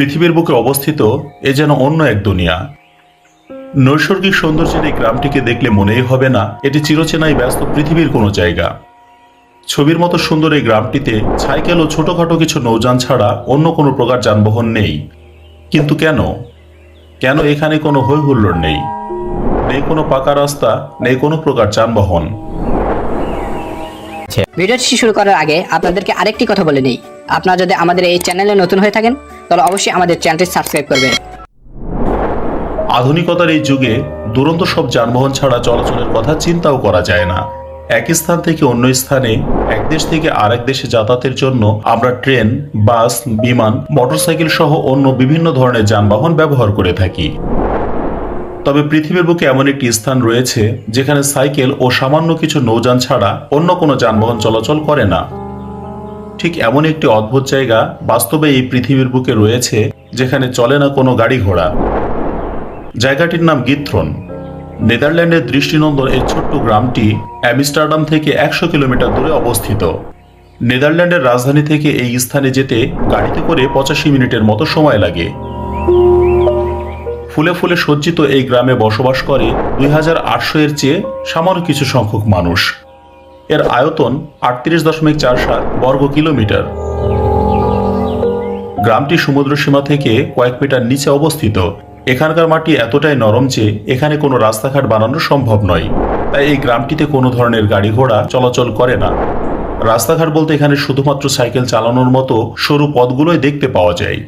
পৃথিবীর বুকে অবস্থিত এ যেন অন্য এক দুনিয়া। নৈসর্গিক সৌন্দর্যের এই গ্রামটিকে দেখলে মনেই হবে না, এটি চিরচেনাই ব্যস্ত পৃথিবীর কোনো জায়গা। ছবির মতো সুন্দর এই গ্রামটিতে সাইকেল ও ছোটখাটো কিছু নৌযান ছাড়া অন্য কোনো প্রকার যানবাহন নেই। কিন্তু কেন? কেন এখানে কোনো হৈ হুল্লোড় নেই? নেই কোনো পাকা রাস্তা, নেই কোনো প্রকার যানবাহন। ভিডিওটি শুরু করার আগে আপনাদেরকে আরেকটি কথা বলে নিই। আপনারা যদি আমাদের এই চ্যানেলে নতুন হয়ে থাকেন, তাহলে অবশ্যই আমাদের চ্যানেলটি সাবস্ক্রাইব করবেন। আধুনিকতার এই যুগে দুরন্ত সব যানবাহন ছাড়া চলাচলের কথা চিন্তাও করা যায় না। এক স্থান থেকে অন্য স্থানে, এক দেশ থেকে আরেক দেশে যাতায়াতের জন্য আমরা ট্রেন, বাস, বিমান, মোটরসাইকেল সহ অন্য বিভিন্ন ধরনের যানবাহন ব্যবহার করে থাকি। তবে পৃথিবীর বুকে এমন একটি স্থান রয়েছে, যেখানে সাইকেল ও সামান্য কিছু নৌযান ছাড়া অন্য কোনো যানবাহন চলাচল করে না। ঠিক এমন একটি অদ্ভুত জায়গা বাস্তবে এই পৃথিবীর বুকে রয়েছে যেখানে চলে না কোনো গাড়ি ঘোড়া। জায়গাটির নাম গিথ্রন। নেদারল্যান্ডের দৃষ্টিনন্দন এই ছোট্ট গ্রামটি অ্যামস্টারডাম থেকে একশো কিলোমিটার দূরে অবস্থিত। নেদারল্যান্ডের রাজধানী থেকে এই স্থানে যেতে গাড়িতে করে পঁচাশি মিনিটের মতো সময় লাগে। ফুলে ফুলে সজ্জিত এই গ্রামে বসবাস করে দুই হাজার আটশো এর চেয়ে সামান্য কিছু সংখ্যক মানুষ। এর আয়তন আটত্রিশ দশমিক চার সাত বর্গ কিলোমিটার। গ্রামটি সমুদ্র সীমা থেকে কয়েক মিটার নিচে অবস্থিত। এখানকার মাটি এতটাই নরম যে এখানে কোনো রাস্তাঘাট বানানো সম্ভব নয়। তাই এই গ্রামটিতে কোনো ধরনের গাড়ি ঘোড়া চলাচল করে না। রাস্তাঘাট বলতে এখানে শুধুমাত্র সাইকেল চালানোর মতো সরু পথগুলোই দেখতে পাওয়া যায়।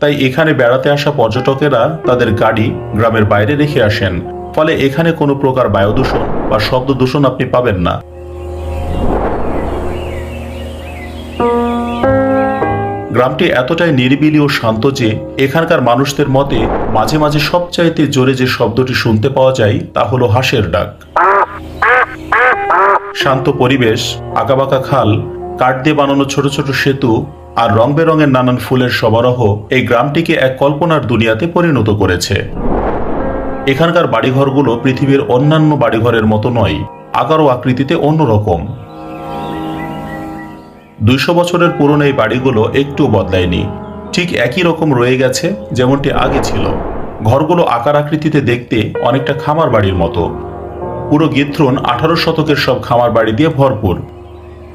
তাই এখানে বেড়াতে আসা পর্যটকেরা তাদের গাড়ি গ্রামের বাইরে রেখে আসেন। ফলে এখানে কোনো প্রকার বায়ু দূষণ বা শব্দ দূষণ আপনি পাবেন না। গ্রামটি এতটাই নিরিবিলি ও শান্ত যে এখানকার মানুষদের মতে মাঝে মাঝে সবচাইতে জোরে যে শব্দটি শুনতে পাওয়া যায় তা হলো হাঁসের ডাক। শান্ত পরিবেশ আঁকাবাঁকা খাল, কাঠ দিয়ে বানানো ছোট ছোট সেতু আর রং বেরঙের নানান ফুলের সমারোহ এই গ্রামটিকে এক কল্পনার দুনিয়াতে পরিণত করেছে। এখানকার বাড়িঘরগুলো পৃথিবীর অন্যান্য বাড়িঘরের মতো নয়, আকার ও আকৃতিতে অন্যরকম। দুইশো বছরের পুরনো এই বাড়িগুলো একটু বদলায়নি। ঠিক একই রকম রয়ে গেছে যেমনটি আগে ছিল। ঘরগুলো আকার আকৃতিতে দেখতে অনেকটা খামার বাড়ির মতো। পুরো গিত্রন আঠারো শতকের সব খামার বাড়ি দিয়ে ভরপুর।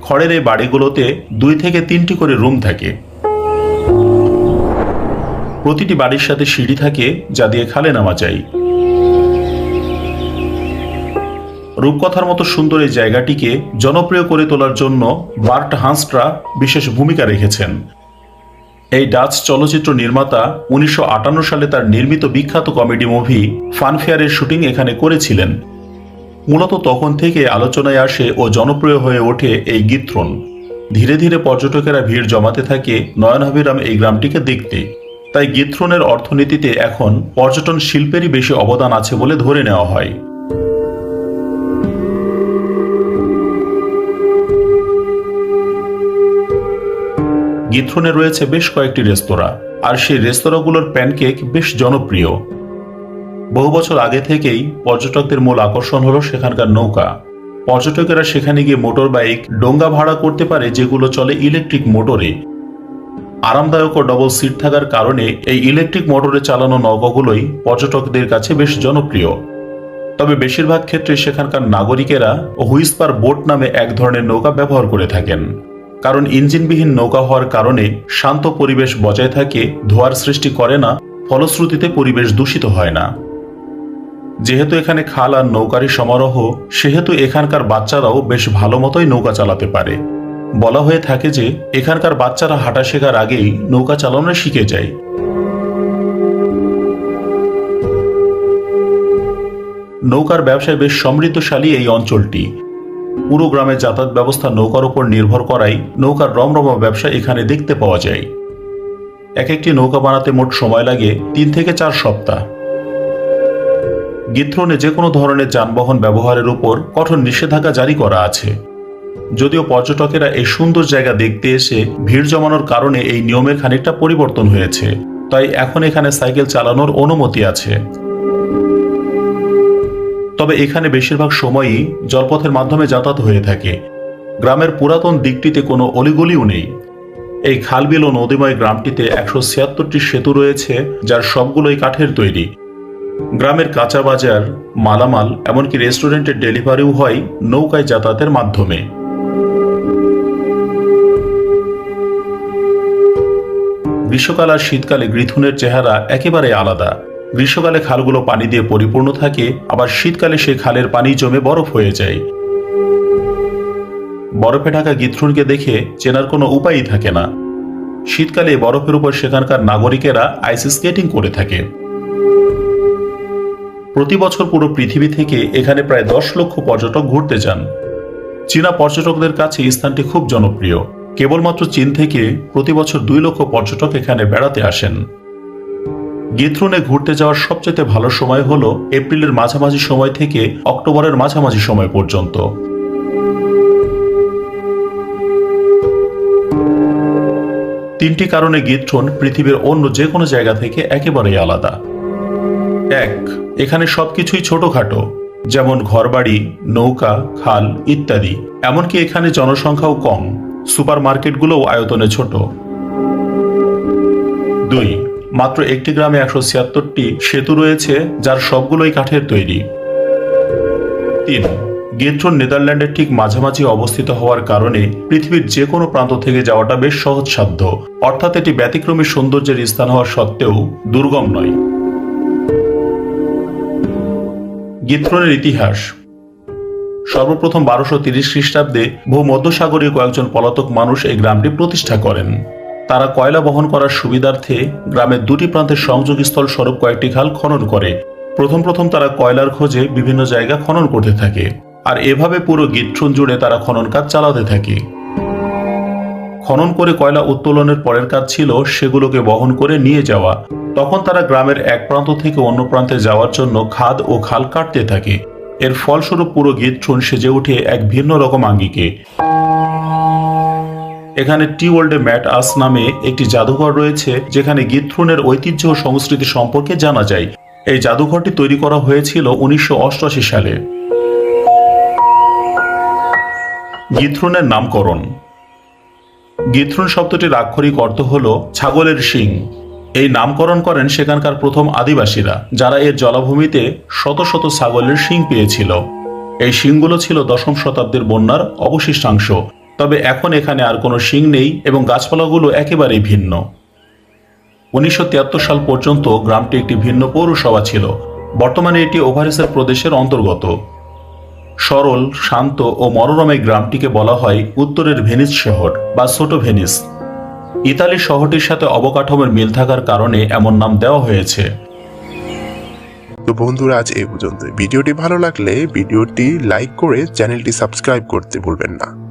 খড়ের এই বাড়িগুলোতে দুই থেকে তিনটি করে রুম থাকে। প্রতিটি বাড়ির সাথে সিঁড়ি থাকে যা দিয়ে খালে নামা যায়। রূপকথার মতো সুন্দর এই জায়গাটিকে জনপ্রিয় করে তোলার জন্য বার্ট হান্সট্রা বিশেষ ভূমিকা রেখেছেন। এই ডাচ চলচ্চিত্র নির্মাতা উনিশশো আটান্ন সালে তার নির্মিত বিখ্যাত কমেডি মুভি ফানফেয়ারের শুটিং এখানে করেছিলেন। মূলত তখন থেকে আলোচনায় আসে ও জনপ্রিয় হয়ে ওঠে এই গীত্রন ধীরে ধীরে পর্যটকেরা ভিড় জমাতে থাকে নয়নাভিরাম এই গ্রামটিকে দেখতে। তাই গীত্রনের অর্থনীতিতে এখন পর্যটন শিল্পেরই বেশি অবদান আছে বলে ধরে নেওয়া হয়। গিথ্রনে রয়েছে বেশ কয়েকটি রেস্তোরাঁ, আর সেই রেস্তোরাঁগুলোর প্যানকেক বেশ জনপ্রিয়। বহু বছর আগে থেকেই পর্যটকদের মূল আকর্ষণ হলো সেখানকার নৌকা। পর্যটকেরা সেখানে গিয়ে মোটর বাইক, ডোঙ্গা ভাড়া করতে পারে যেগুলো চলে ইলেকট্রিক মোটরে। আরামদায়ক ও ডবল সিট থাকার কারণে এই ইলেকট্রিক মোটরে চালানো নৌকাগুলোই পর্যটকদের কাছে বেশ জনপ্রিয়। তবে বেশিরভাগ ক্ষেত্রে সেখানকার নাগরিকেরা হুইসপার বোট নামে এক ধরনের নৌকা ব্যবহার করে থাকেন। কারণ ইঞ্জিনবিহীন নৌকা হওয়ার কারণে শান্ত পরিবেশ বজায় থাকে, ধোয়ার সৃষ্টি করে না, ফলশ্রুতিতে পরিবেশ দূষিত হয় না। যেহেতু এখানে খাল আর নৌকারই সমারোহ, সেহেতু এখানকার বাচ্চারাও বেশ ভালো মতোই নৌকা চালাতে পারে। বলা হয়ে থাকে যে, এখানকার বাচ্চারা হাঁটা শেখার আগেই নৌকা চালানো শিখে যায়। নৌকার ব্যবসায় বেশ সমৃদ্ধশালী এই অঞ্চলটি। পুরো গ্রামের যাতায়াত ব্যবস্থা নৌকার উপর নির্ভর করাই নৌকার রমরমা ব্যবসা এখানে দেখতে পাওয়া যায়। এক একটি নৌকা বানাতে মোট সময় লাগে তিন থেকে চার সপ্তাহ। গিথ্রনে যে কোনো ধরনের যানবাহন ব্যবহারের উপর কঠোর নিষেধাজ্ঞা জারি করা আছে। যদিও পর্যটকেরা এই সুন্দর জায়গা দেখতে এসে ভিড় জমানোর কারণে এই নিয়মের খানিকটা পরিবর্তন হয়েছে, তাই এখন এখানে সাইকেল চালানোর অনুমতি আছে। তবে এখানে বেশিরভাগ সময়ই জলপথের মাধ্যমে যাতায়াত হয়ে থাকে। গ্রামের পুরাতন দিকটিতে কোনো অলিগলিও নেই। এই খালবিল ও নদীময় গ্রামটিতে একশো ছিয়াত্তরটি সেতু রয়েছে, যার সবগুলোই কাঠের তৈরি। গ্রামের কাঁচা বাজার, মালামাল, এমনকি রেস্টুরেন্টের ডেলিভারিও হয় নৌকায় যাতায়াতের মাধ্যমে। গ্রীষ্মকাল আর শীতকালে গ্রিথুনের চেহারা একেবারে আলাদা। গ্রীষ্মকালে খালগুলো পানি দিয়ে পরিপূর্ণ থাকে, আবার শীতকালে সেই খালের পানি জমে বরফ হয়ে যায়। বরফে ঢাকা গিথ্রুনকে দেখে চেনার কোনো উপায়ই থাকে না। শীতকালে বরফের উপর সেখানকার নাগরিকেরা আইস স্কেটিং করে থাকে। প্রতি বছর পুরো পৃথিবী থেকে এখানে প্রায় দশ লক্ষ পর্যটক ঘুরতে যান। চীনা পর্যটকদের কাছে স্থানটি খুব জনপ্রিয়। কেবলমাত্র চীন থেকে প্রতি বছর দুই লক্ষ পর্যটক এখানে বেড়াতে আসেন। গিথ্রুনে ঘুরতে যাওয়ার সবচেয়ে ভালো সময় হল এপ্রিলের মাঝামাঝি সময় থেকে অক্টোবরের মাঝামাঝি সময় পর্যন্ত। তিনটি কারণে গিথ্রন পৃথিবীর অন্য যে কোনো জায়গা থেকে একেবারেই আলাদা। এক, এখানে সবকিছুই ছোটখাটো, যেমন ঘরবাড়ি, নৌকা, খাল ইত্যাদি। এমনকি এখানে জনসংখ্যাও কম সুপার মার্কেটগুলোও আয়তনে ছোট। দুই মাত্র একটি গ্রামে একশো ছিয়াত্তরটি সেতু রয়েছে, যার সবগুলোই কাঠের তৈরি। তিন গেট্রন নেদারল্যান্ডের ঠিক মাঝামাঝি অবস্থিত হওয়ার কারণে পৃথিবীর যে কোনো প্রান্ত থেকে যাওয়াটা বেশ সহজসাধ্য। অর্থাৎ এটি ব্যতিক্রমী সৌন্দর্যের স্থান হওয়া সত্ত্বেও দুর্গম নয়। গিথ্রনের ইতিহাস। সর্বপ্রথম বারোশো তিরিশ খ্রিস্টাব্দে ভূমধ্যসাগরীয় কয়েকজন পলাতক মানুষ এই গ্রামটি প্রতিষ্ঠা করেন। তারা কয়লা বহন করার সুবিধার্থে গ্রামের দুটি প্রান্তের সংযোগস্থল স্বরূপ কয়েকটি খাল খনন করে। প্রথম প্রথম তারা কয়লার খোঁজে বিভিন্ন জায়গা খনন করতে থাকে আর এভাবে পুরো গিট্রন জুড়ে তারা খনন কাজ চালাতে থাকে। খনন করে কয়লা উত্তোলনের পরের কাজ ছিল সেগুলোকে বহন করে নিয়ে যাওয়া। তখন তারা গ্রামের এক প্রান্ত থেকে অন্য প্রান্তে যাওয়ার জন্য খাদ ও খাল কাটতে থাকে। এর ফলস্বরূপ পুরো গিট্রন সেজে ওঠে এক ভিন্ন রকম আঙ্গিকে। এখানে টি ওয়ার্ল্ডে ম্যাট আস নামে একটি জাদুঘর রয়েছে, যেখানে গিথ্রুনের ঐতিহ্য ও সংস্কৃতি সম্পর্কে জানা যায়। এই জাদুঘরটি তৈরি করা হয়েছিল উনিশশো অষ্টআশি সালে। গিথ্রুনের নামকরণ। গিথ্রুন শব্দটির আক্ষরিক অর্থ হল ছাগলের শিং। এই নামকরণ করেন সেখানকার প্রথম আদিবাসীরা, যারা এর জলাভূমিতে শত শত ছাগলের শিং পেয়েছিল। এই শিংগুলো ছিল দশম শতাব্দীর বন্যার অবশিষ্টাংশ। তবে এখন এখানে আর কোনো শিং নেই এবং গাছপালাগুলো একেবারেই ভিন্ন। উনিশশো তিয়াত্তর সাল পর্যন্ত গ্রামটি একটি ভিন্ন পৌরসভা ছিল। বর্তমানে এটি ওভারেসের প্রদেশের অন্তর্গত। সরল, শান্ত ও মনোরম এই গ্রামটিকে বলা হয় উত্তরের ভেনিস শহর বা ছোট ভেনিস। ইতালি শহরটির সাথে অবকাঠামোর মিল থাকার কারণে এমন নাম দেওয়া হয়েছে। তো বন্ধুরা, আজ এই পর্যন্ত ভিডিওটি ভালো লাগলে ভিডিওটি লাইক করে চ্যানেলটি সাবস্ক্রাইব করতে ভুলবেন না।